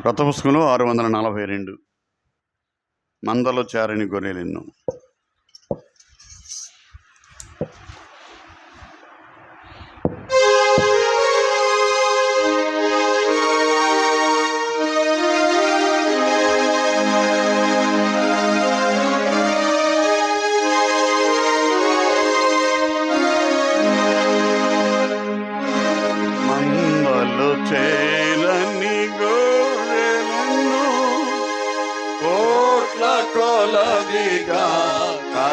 వ్రత పుస్తకంలో ఆరు వందల నలభై రెండు. మందలో చారని గొర్రెలెన్నో.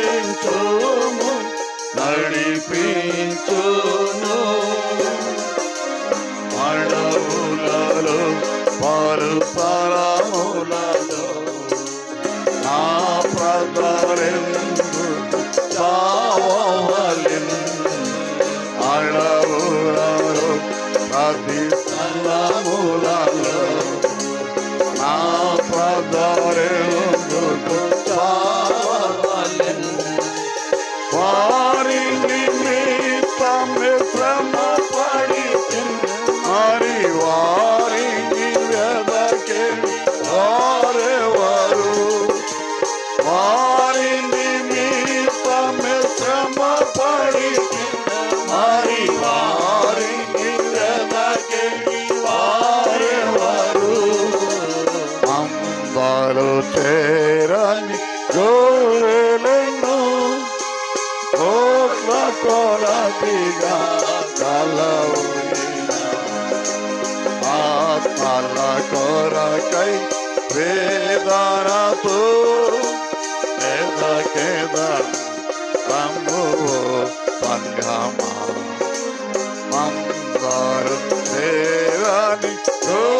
నడిపించుము నడిపించును. అడవులలో పాలు పరములలో peace. ভারতের গড়লেন করা দিদা কালা আত্মালা করা কাই বেদারা তো বেদা কেদা বাম্বু পাঙ্গামা। মন্দর দেরানি গো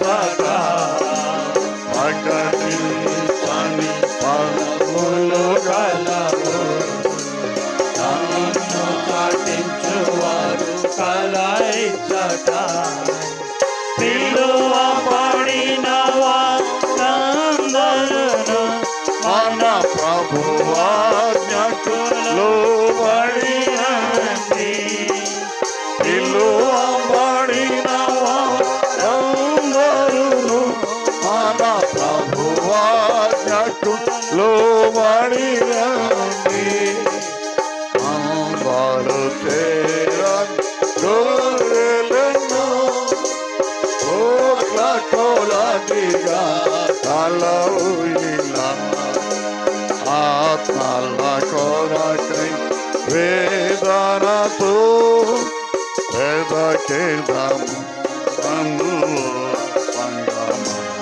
পাগল লোমারি রঙে ভারতে রঙ ধরলেন কোলা কোলা দিগা কালা উইলা হাত মালা করা কই বেদানা তো বেদা কে দাম আমু পাঙ্গামা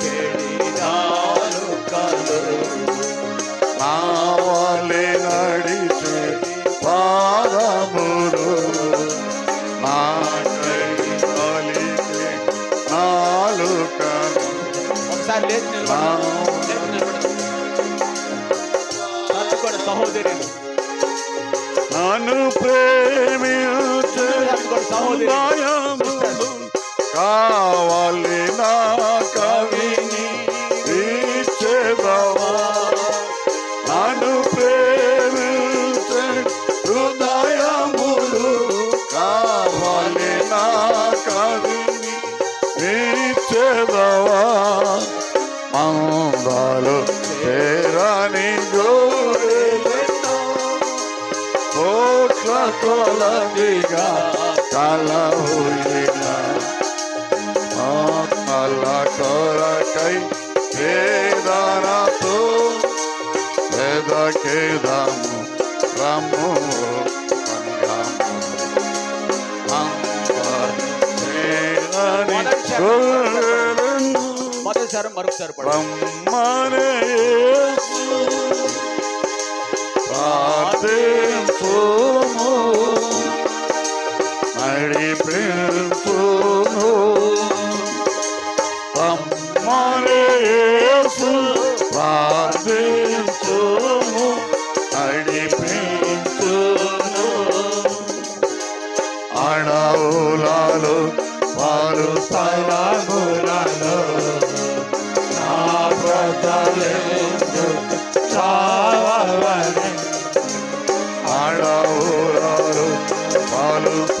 ఒకసారి లేచి నిలబడి సహోదరి నన్ను ప్రేమి సహోదరి కావాలి বলো হে রানী গোরে ও কলা দিগা কালা হইলে না। কালা করা কাই হে দানা তো। হে দা কে দাম রাম রাম রানী গোরে ఒకసారి మరొకసారి పడు. Hello.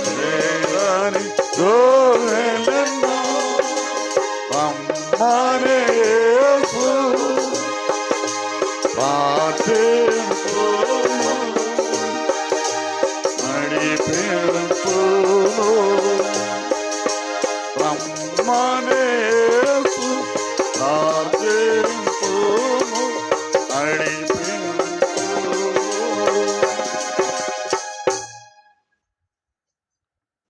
money.